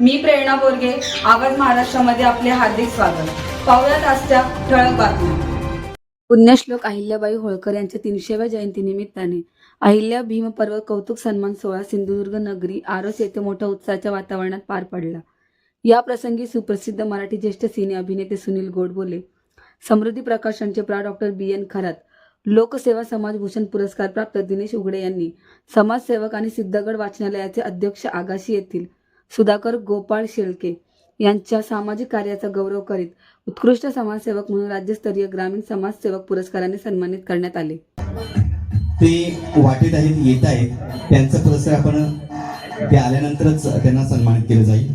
मी प्रेरणा बोरगे आवाज महाराष्ट्रामध्ये आपले हार्दिक स्वागत. पाहुयात आजच्या ठळक बातम्या. पुण्यश्लोक अहिल्याबाई होळकर यांच्या तीनशेव्या जयंतीनिमित्ताने अहिल्या भीम पर्वत कौतुक सन्मान सोहळा सिंधुदुर्ग नगरी आरस येथे मोठ्या उत्साहाच्या वातावरणात पार पडला. या प्रसंगी सुप्रसिद्ध मराठी ज्येष्ठ सिने अभिनेते सुनील गोडबोले समृद्धी प्रकाशनचे प्रा. डॉक्टर बी. एन. खरात लोकसेवा समाजभूषण पुरस्कार प्राप्त दिनेश उघडे यांनी समाजसेवक आणि सिद्धगड वाचनालयाचे अध्यक्ष आगाशी येथील सुधाकर गोपाळ शेळके यांच्या सामाजिक कार्याचा गौरव करीत उत्कृष्ट समाजसेवक म्हणून राज्यस्तरीय ग्रामीण समाजसेवक पुरस्काराने सन्मानित करण्यात आले. ते वाटेत आहेत येत आहेत. त्यांचा पुरस्कार आपण ते आल्यानंतरच त्यांना सन्मानित केलं जाईल.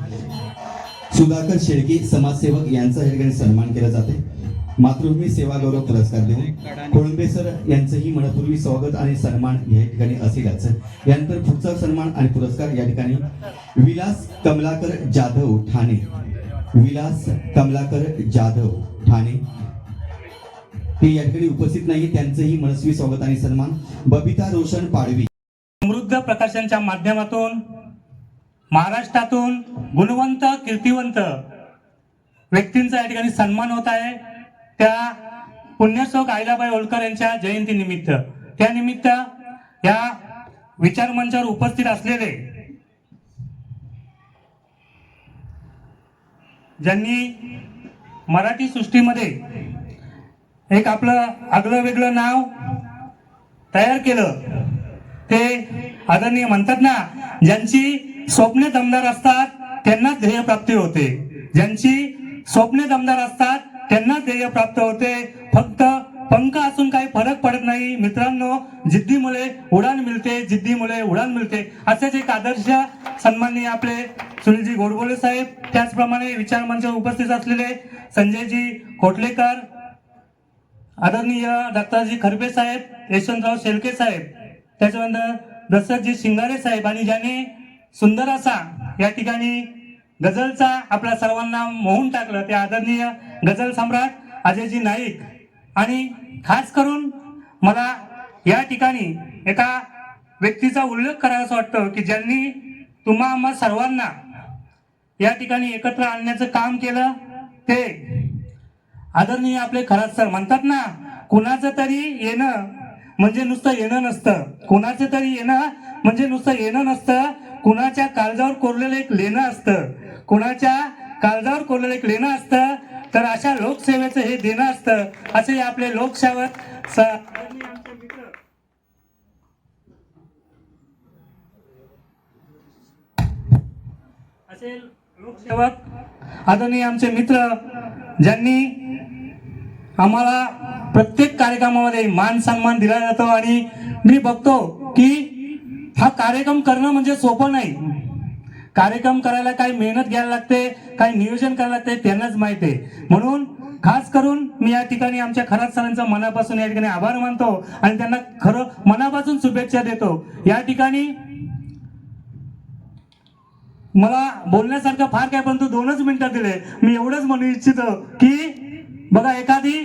सुधाकर शेळके समाजसेवक यांचा या ठिकाणी सन्मान केला जाते मातृभूमी सेवा गौरव पुरस्कार देऊन कोळंबे सर यांचंही मनपूर्वी स्वागत आणि सन्मान या ठिकाणी असेलच. यानंतर पुढचा सन्मान आणि पुरस्कार या ठिकाणी विलास कमलाकर जाधव ठाणे. विलास कमलाकर जाधव ठाणे. ते या ठिकाणी उपस्थित नाही त्यांचंही मनस्वी स्वागत आणि सन्मान. बबिता रोशन पाडवी. समृद्ध प्रकाशनच्या माध्यमातून महाराष्ट्रातून गुणवंत कीर्तिवंत व्यक्तींचा या ठिकाणी सन्मान होत आहे. त्या पुण्यश्लोक आईलाबाई होळकर यांच्या जयंतीनिमित्त. त्यानिमित्त या विचार मंचावर उपस्थित असलेले ज्यांनी मराठी सृष्टीमध्ये एक आपलं आगळं वेगळं नाव तयार केलं ते आदरणीय म्हणतात ना ज्यांची स्वप्ने दमदार असतात त्यांनाच ध्येय प्राप्ती होते. ज्यांची स्वप्ने दमदार असतात त्यांना ध्येय प्राप्त होते. फक्त पंख असून काही फरक पडत नाही. मित्रांनो जिद्दीमुळे उडान मिळते जिद्दीमुळे उडान मिळते. असेच एक आदर्श सन्माननीय आपले सुनीलजी गोडबोले साहेब. त्याचप्रमाणे विचारमंचावर उपस्थित असलेले संजयजी कोटलेकर आदरणीय डॉक्टरजी खरबे साहेब यशवंतराव शेळके साहेब त्याच्यानंतर दशरथजी शिंगारे साहेब आणि ज्याने सुंदर असा या ठिकाणी गझलचा आपल्या सर्वांना मोहून टाकलं ते आदरणीय गझल सम्राट अजयजी नाईक. आणि खास करून मला या ठिकाणी एका व्यक्तीचा उल्लेख करायचा वाटतं की ज्यांनी तुम्हा आम्हा सर्वांना या ठिकाणी एकत्र आणण्याचं काम केलं ते आदरणीय आपले खरात सर म्हणतात ना कुणाचं तरी येणं म्हणजे नुसतं येणं नसतं. कुणाचं तरी येणं म्हणजे नुसतं येणं नसतं. कुणाच्या काळजावर कोरलेलं एक लेणं असतं. कुणाच्या काळजावर कोणाला एक लेणं असतं तर अशा लोकसेवेचं हे देणं असतं. असे आपले लोकसेवक असे लोकसेवक आदरणीय आमचे मित्र ज्यांनी आम्हाला प्रत्येक कार्यक्रमामध्ये मान सन्मान दिला जातो आणि मी बघतो की हा कार्यक्रम करणं म्हणजे सोपं नाही. कार्यक्रम करायला काही मेहनत घ्यायला लागते काही नियोजन करायला लागते त्यांनाच माहीत आहे. म्हणून खास करून मी या ठिकाणी आमच्या खरात सरांचा मनापासून या ठिकाणी आभार मानतो आणि त्यांना खरं मनापासून शुभेच्छा देतो. या ठिकाणी मला बोलण्यासारखं फार काय परंतु दोनच मिनिटं दिले. मी एवढंच म्हणू इच्छितो की बघा एखादी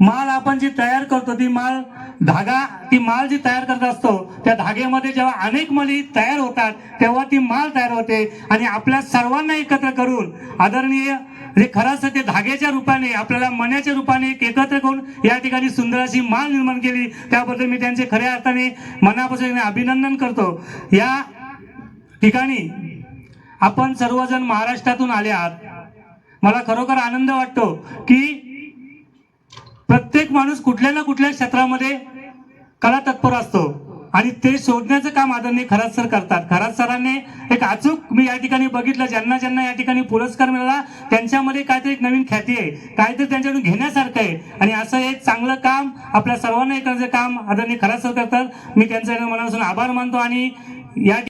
माल आपण जी तयार करतो ती माल धागा ती माल जी तयार करत असतो त्या धागेमध्ये जेव्हा अनेक मली तयार होतात तेव्हा ती माल तयार होते. आणि आपल्या सर्वांना एकत्र करून आदरणीय जे खरं असतं ते धाग्याच्या रूपाने आपल्याला मण्याच्या रूपाने एक एकत्र करून या ठिकाणी सुंदर अशी माल निर्माण केली. त्याबद्दल मी त्यांचे खऱ्या अर्थाने मनापासून अभिनंदन करतो. या ठिकाणी आपण सर्वजण महाराष्ट्रातून आले आहात मला खरोखर आनंद वाटतो की प्रत्येक माणूस कुठल्या ना कुठल्या क्षेत्रामध्ये कला तत्पर असतो. आणि ते शोधण्याचं काम आदरणीय खरात सर करतात. खरात सरांनी एक अचूक मी या ठिकाणी बघितलं ज्यांना ज्यांना या ठिकाणी पुरस्कार मिळाला त्यांच्यामध्ये काहीतरी एक नवीन ख्याती आहे. काहीतरी त्यांच्याकडून घेण्यासारखं आहे. आणि असं एक चांगलं काम आपल्या सर्वांना एक काम आदरणीय खरात सर करतात. मी त्यांचा मनापासून आभार मानतो आणि या